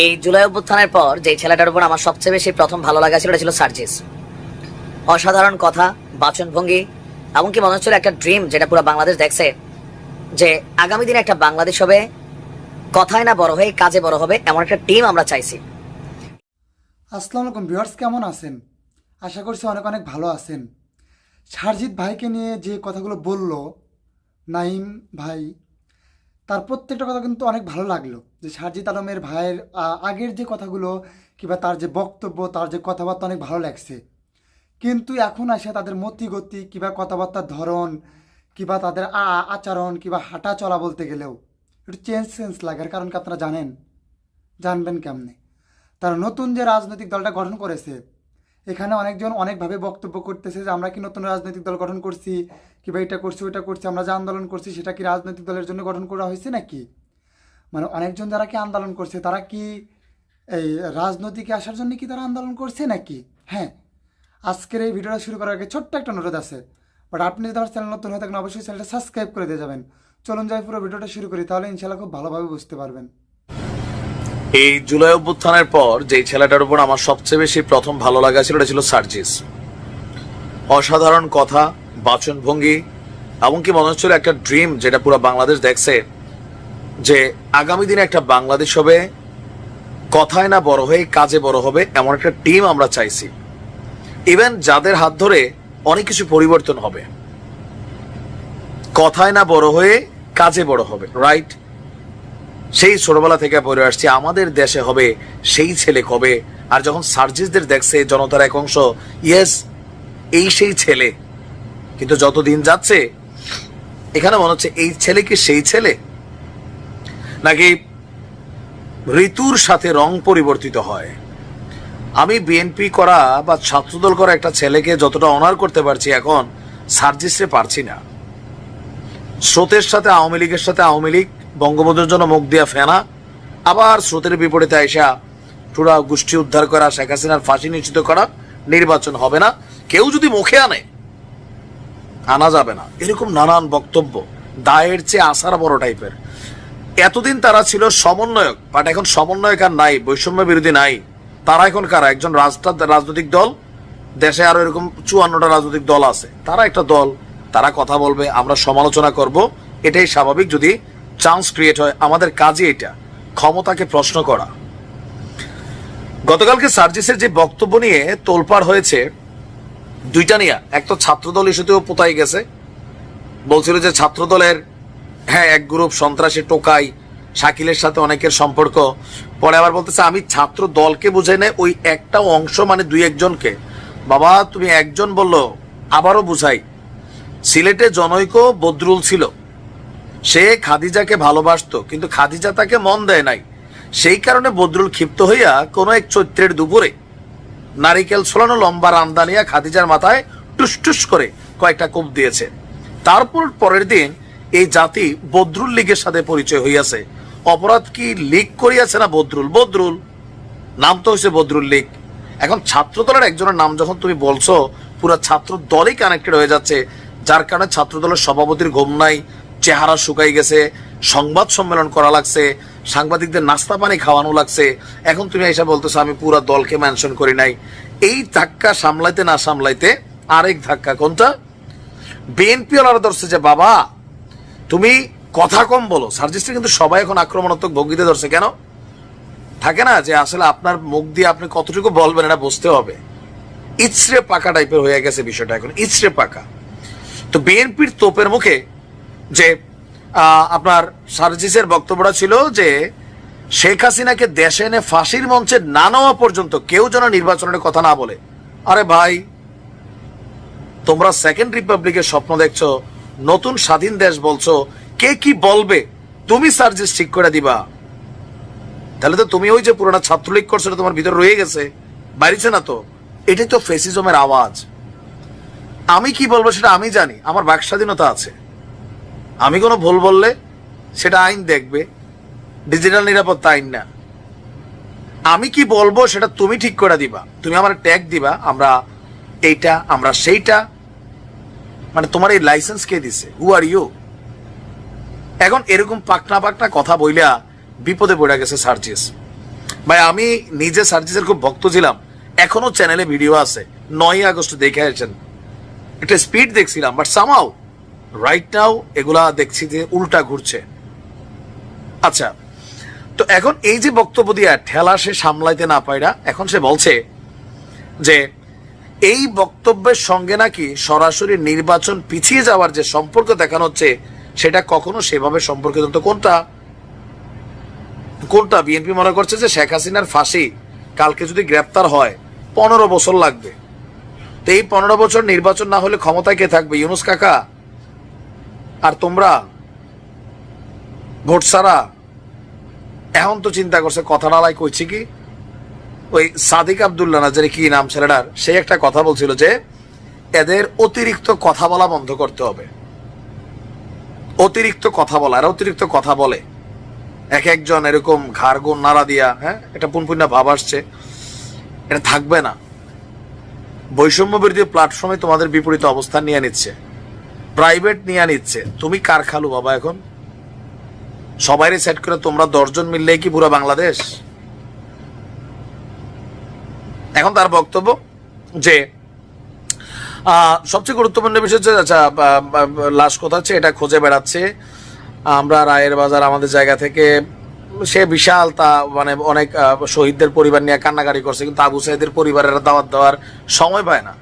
এই জুলাই অভ্যুত্থানের পর যে ছেলেটার উপর আমার সবচেয়ে বেশি প্রথম ভালো লাগা ছিল, এটা ছিল সার্জিস। অসাধারণ কথা, বাচনভঙ্গি, এমনকি মনে হচ্ছিল একটা ড্রিম যেটা পুরো বাংলাদেশ দেখছে, যে আগামী দিনে একটা বাংলাদেশ হবে, কথায় না বড় হয়ে কাজে বড় হবে, এমন একটা টিম আমরা চাইছি। আসসালামু আলাইকুম ভিউয়ার্স, কেমন আছেন? আশা করছি অনেক অনেক ভালো আছেন। সারজিৎ ভাইকে নিয়ে যে কথাগুলো বলল নাইম ভাই তার প্রত্যেকটা কথা কিন্তু অনেক ভালো লাগল। যে সারজিৎ আলমের ভাইয়ের আগের যে কথাগুলো কিংবা তার যে বক্তব্য, তার যে কথাবার্তা অনেক ভালো লাগছে। কিন্তু এখন আসে তাদের মতিগতি কিংবা কথাবার্তার ধরন কিংবা তাদের আচরণ কিংবা হাঁটা চলা বলতে গেলেও একটু চেঞ্জ চেঞ্জ লাগার কারণ কি আপনারা জানেন? জানবেন কেমনে? তারা নতুন যে রাজনৈতিক দলটা গঠন করেছে এখানে অনেকজন অনেকভাবে বক্তব্য করতেছে যে আমরা কি নতুন রাজনৈতিক দল গঠন করছি কিংবা এটা করছি, ওইটা করছি, আমরা যে আন্দোলন করছি, সেটা কি রাজনৈতিক দলের জন্য গঠন করা হয়েছে নাকি? মানে অনেকজন যারা কি আন্দোলন করছে, তারা কি এই রাজনৈতিকে আসার জন্য কি তারা আন্দোলন করছে নাকি? হ্যাঁ আজকের এই ভিডিওটা শুরু করার আগে ছোট্ট একটা অনুরোধ আছে। বাট আপনি যদি আমার চ্যানেল নতুন হয়ে থাকেন, অবশ্যই চ্যানেলটা সাবস্ক্রাইব করে দিয়ে যাবেন। চলুন যাই, পুরো ভিডিওটা শুরু করি, তাহলে ইনশাল্লাহ খুব ভালোভাবে বুঝতে পারবেন। এই জুলাই অভ্যুত্থানের পর যে ছেলেটার উপর আমার সবচেয়ে বেশি প্রথম ভালো লাগা ছিল, এটা ছিল সার্জিস। অসাধারণ কথা, বাচনভঙ্গি, এমনকি মনে হচ্ছিল একটা ড্রিম যেটা পুরো বাংলাদেশ দেখছে, যে আগামী দিনে একটা বাংলাদেশ হবে, কথায় না বড় হয়ে কাজে বড় হবে, এমন একটা টিম আমরা চাইছি। ইভেন যাদের হাত ধরে অনেক কিছু পরিবর্তন হবে। কথায় না বড় হয়ে কাজে বড় হবে রাইট সেই ছোটবেলা থেকে পড়ে আসছি, আমাদের দেশে হবে সেই ছেলে কবে? আর যখন সার্জিসদের দেখছে, জনতার এক অংশ, ইয়েস, এই সেই ছেলে। কিন্তু যতদিন যাচ্ছে, এখানে মনে হচ্ছে, এই ছেলে কি সেই ছেলে? নাকি ঋতুর সাথে রং পরিবর্তিত হয়? আমি বিএনপি করা বা ছাত্রদল করা একটা ছেলেকে যতটা অনার করতে পারছি এখন সার্জিসে পারছি না। স্রোতের সাথে, আওয়ামী লীগের সাথে, আওয়ামী লীগ বঙ্গবন্ধুর জন্য মুখ দিয়া ফেনা। আবার স্রোতের বিপরীতে আইসা পুরা গোষ্ঠী উদ্ধার করা, শেখ হাসিনার ফাঁসি নিশ্চিত করা নির্বাচন হবে না। কেউ যদি মুখে আনে, আনা যাবে না। এরকম নানান বক্তব্য, দায়ের চেয়ে আসার বড় টাইপের। এতদিন তারা ছিল সমন্বয়ক বাট এখন সমন্বয়ক আর নাই, বৈষম্য বিরোধী নাই। তারা এখন কারা? একজন রাজনৈতিক দল? দেশে আরও এরকম চুয়ান্নটা রাজনৈতিক দল আছে। তারা একটা দল, তারা কথা বলবে, আমরা সমালোচনা করব। এটাই স্বাভাবিক যদি চান্স ক্রিয়েট হয়। আমাদের কাজই এটা। ক্ষমতাকে প্রশ্ন করা। গতকালকে সার্জিসের যে বক্তব্য নিয়ে তোলপাড় হয়েছে, দুইটা নিয়ে। এক তো ছাত্রদল ইস্যুতেও পোতাই গেছে। বলছিল যে ছাত্রদলের হ্যাঁ এক গ্রুপ সন্ত্রাসী টোকাই শাকিলের সাথে অনেকের সম্পর্ক। পরে আবার বলতেছে, আমি ছাত্র দলকে বুঝে নেই ওই একটা অংশ মানে দুই একজনকে। বাবা, তুমি একজন বলল, আবারও বুঝাই। সিলেটে জনৈক বদরুল ছিল। সে খাদিজাকে ভালোবাসতো, কিন্তু খাদিজা তাকে মন দেয় নাই। সেই কারণে বদরুল ক্ষিপ্ত হইয়া কোনো এক চৈত্রের দুপুরে নারিকেল ছোলানো লম্বা রান্দা নিয়ে খাদিজার মাথায় টুস টুস করে কয়েকটা কোপ দিয়েছে। তারপর পরের দিন এই জাতি বদরুল লীগের সাথে পরিচয় হইয়াছে। অপরাধ কি লীগ করিয়াছে না বদরুল? বদরুল। নাম তো হয়েছে বদরুল লীগ। এখন ছাত্র দলের একজনের নাম যখন তুমি বলছো, পুরো ছাত্র দলই কানেক্টেড হয়ে যাচ্ছে, যার কারণে ছাত্র দলের সভাপতির ঘুম নাই চেহারা শুকাই গেছে, সংবাদ সম্মেলন করা লাগছে, সাংবাদিকদের নাস্তা পানি খাওয়ানো লাগছে। এখন তুমি এসে বলতেছো, আমি পুরো দলকে মেনশন করি নাই। এই ধাক্কা সামলাইতে না সামলাইতে আরেক ধাক্কা কোনটা? বিএনপি ওনারা ধরছে যে, বাবা, তুমি কথা কম বলো। সার্জিসটা কিন্তু সবাই এখন আক্রমণাত্মক ভঙ্গিতে ধরছে। কেন? থাকে না যে, আসলে আপনার মুখ দিয়ে আপনি কতটুকু বলবেন এটা বুঝতে হবে। ইচড়ে পাকা টাইপের হয়ে গেছে বিষয়টা এখন। ইচড়ে পাকা। তো বিএনপির তোপের মুখে যে আপনার সার্জিসের বক্তব্যটা ছিল যে, শেখ হাসিনাকে দেশে এনে ফাঁসির মঞ্চে না নেওয়া পর্যন্ত কেউ যেন নির্বাচনের কথা না বলে। আরে ভাই, তোমরা সেকেন্ড রিপাবলিকের স্বপ্ন দেখছ, নতুন স্বাধীন দেশ বলছো, কে কি বলবে? তুমি সার্জিস ঠিক করে দিবা। তাহলে তো তুমি ওই যে পুরোনো ছাত্রলীগ করছ তোমার ভিতরে রয়ে গেছে বাড়িছে না তো? এটাই তো ফেসিজমের আওয়াজ। আমি কি বলব সেটা আমি জানি, আমার বাক স্বাধীনতা আছে। আমি কোনো ভুল বললে সেটা আইন দেখবে। ডিজিটাল নিরাপত্তা আইন না। আমি কি বলব সেটা তুমি ঠিক করে দিবা। তুমি আমার ট্যাগ দিবা, আমরা এইটা, আমরা সেইটা। মানে তোমার এই লাইসেন্স কে দিছে? হু আর ইউ এখন এরকম পাকনা পাকনা কথা বইলা বিপদে পড়ে গেছে সার্জিস। ভাই, আমি নিজে সার্জিসের খুব ভক্ত ছিলাম। এখনও চ্যানেলে ভিডিও আছে। নয় আগস্ট দেখে আসছেন একটা স্পিড দেখছিলাম বাট সামাও রাইট নাও এগুলা দেখছি যে উল্টা ঘুরছে। আচ্ছা তো এখন এই যে বক্তব্য দিয়া ঠেলা সে সামলাইতে না পায়রা, এখন সে বলছে যে এই বক্তব্যের সঙ্গে নাকি সরাসরি নির্বাচন পিছিয়ে যাওয়ার যে সম্পর্ক দেখানো হচ্ছে, সেটা কখনো সেভাবে সম্পর্কিত তো কোনটা? কোনটা? বিএনপি মনে করছে যে শেখ হাসিনার ফাঁসি কালকে যদি গ্রেপ্তার হয়, পনেরো বছর লাগবে। তো এই পনেরো বছর নির্বাচন না হলে ক্ষমতায় কে থাকবে? ইউনুস কাকা? আর তোমরা ভোট সারা এখন তো চিন্তা করছে, কথা নালাই কইছি কি? ওই সাদিক আবদুল্লাহ না জানি কি নাম ছেলেটার? সে একটা কথা বলছিল যে এদের অতিরিক্ত কথা বলা বন্ধ করতে হবে। অতিরিক্ত কথা বলা, এরা অতিরিক্ত কথা বলে। এক একজন এরকম ঘাড় গুণ নাড়া দিয়া হ্যাঁ এটা পুনপুন্না ভাব আসছে। এটা থাকবে না। বৈষম্য বিরোধী প্ল্যাটফর্মে তোমাদের বিপরীত অবস্থান নিয়ে নিচ্ছে। প্রাইভেট নিয়ে নিচ্ছে। তুমি কার খালু বাবা এখন? সবাইরে সেট করে তোমরা দশজন মিললে কি পুরো বাংলাদেশ? এখন তার বক্তব্য যে সবচেয়ে গুরুত্বপূর্ণ বিষয় হচ্ছে আচ্ছা লাশ কোথা হচ্ছে এটা খুঁজে বেড়াচ্ছে। আমরা রায়ের বাজার আমাদের জায়গা থেকে, সে বিশাল তা মানে অনেক শহীদদের পরিবার নিয়ে কান্নাকাটি করছে, কিন্তু আবু সাহেদের পরিবারের দাওয়াত দেওয়ার সময় পায় না।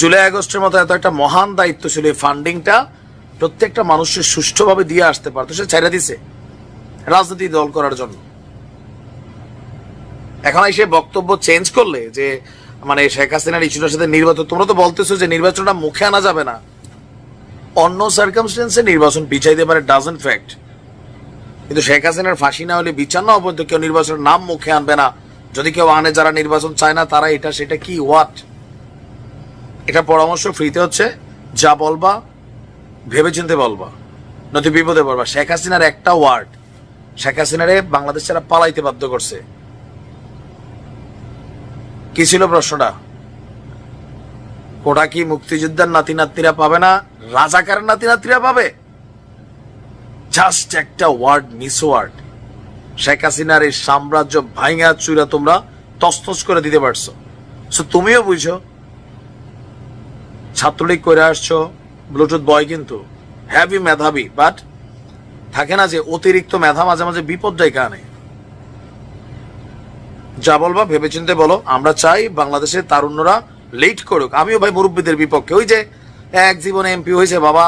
জুলাই আগস্টের মতো এত একটা মহান দায়িত্ব ছিল এই ফান্ডিংটা প্রত্যেকটা মানুষের সুষ্ঠুভাবে দিয়ে আসতে পারতো। সে ছেড়ে দিছে রাজনীতি দল করার জন্য। এখন এসে বক্তব্য চেঞ্জ করলে যে মানে শেখ হাসিনার ইস্যুটার সাথে নির্বাচন, তোমরা তো বলতেছো যে নির্বাচনটা মুখে আনা যাবে না। অন্য সার্কামস্টেন্সে নির্বাচন পিছাইতে পারে ডাজন ফ্যাক্ট কিন্তু শেখ হাসিনার ফাঁসি না হলে বিচার না পর্যন্ত কেউ নির্বাচনের নাম মুখে আনবে না। যদি কেউ আনে, যারা নির্বাচন চায় না, তারা এটা, সেটা কি হোয়াট এটা পরামর্শ ফ্রিতে হচ্ছে। যা বলবা ভেবে চিনতে বলবা। নতুন বিপদে পড়বা। শেখ হাসিনার একটা ওয়ার্ড, শেখ হাসিনারে বাংলাদেশ ছাড়া পালাইতে বাধ্য করছে। কি ছিল প্রশ্নটা? ওটা কি মুক্তিযোদ্ধার নাতি নাতিরা পাবে না? রাজাকারের নাতি নাতিরা পাবে? জাস্ট একটা ওয়ার্ড, মিস ওয়ার্ড। শেখ হাসিনার এই সাম্রাজ্য ভাইঙা চুরা তোমরা তস্তস করে দিতে পারছ। তুমিও বুঝো ছাত্রলীগ করে আসছো, ব্লুটুথ বয় কিন্তু হ্যাভি মেধাবী বাট থাকে না যে অতিরিক্ত মেধা মাঝে মাঝে বিপদ ডেকে আনে যা বলবা ভেবেচিন্তে বলো, আমরা চাই বাংলাদেশের তারুণ্যরা লেট করুক। আমিও ভাই মুরব্বীদের বিপক্ষে। ওই যে এক জীবনে এমপি হয়েছে বাবা,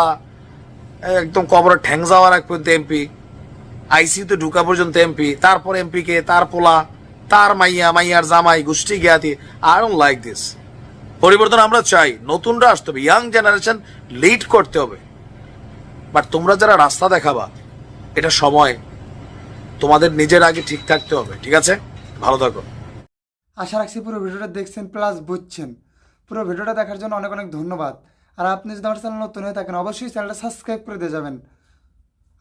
একদম কবর ঠ্যাং যাওয়ার এক পর্যন্ত এমপি আইসিইউতে ঢুকা পর্যন্ত এমপি তারপর এমপি কে, তার পোলা, তার মাইয়া, মাইয়ার জামাই, গোষ্ঠী জ্ঞাতি আই ডোন্ট লাইক দিস পরিবর্তন আমরা চাই। নতুনরা আসতে হবে। ইয়াং জেনারেশন লিড করতে হবে। বাট তোমরা যারা রাস্তা দেখাবা, এটা সময়। তোমাদের নিজের আগে ঠিক থাকতে হবে। ঠিক আছে? ভালো থাকো। আশা রাখছি পুরো ভিডিওটা দেখছেন প্লাস বুঝছেন। পুরো ভিডিওটা দেখার জন্য অনেক অনেক ধন্যবাদ। আর আপনি যদি আমার চ্যানেল নতুন হয়ে থাকেন, অবশ্যই চ্যানেলটা সাবস্ক্রাইব করে দিয়ে যাবেন।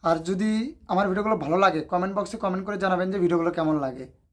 আর যদি আমার ভিডিওগুলো ভালো লাগে কমেন্ট বক্সে কমেন্ট করে জানাবেন যে ভিডিওগুলো কেমন লাগে।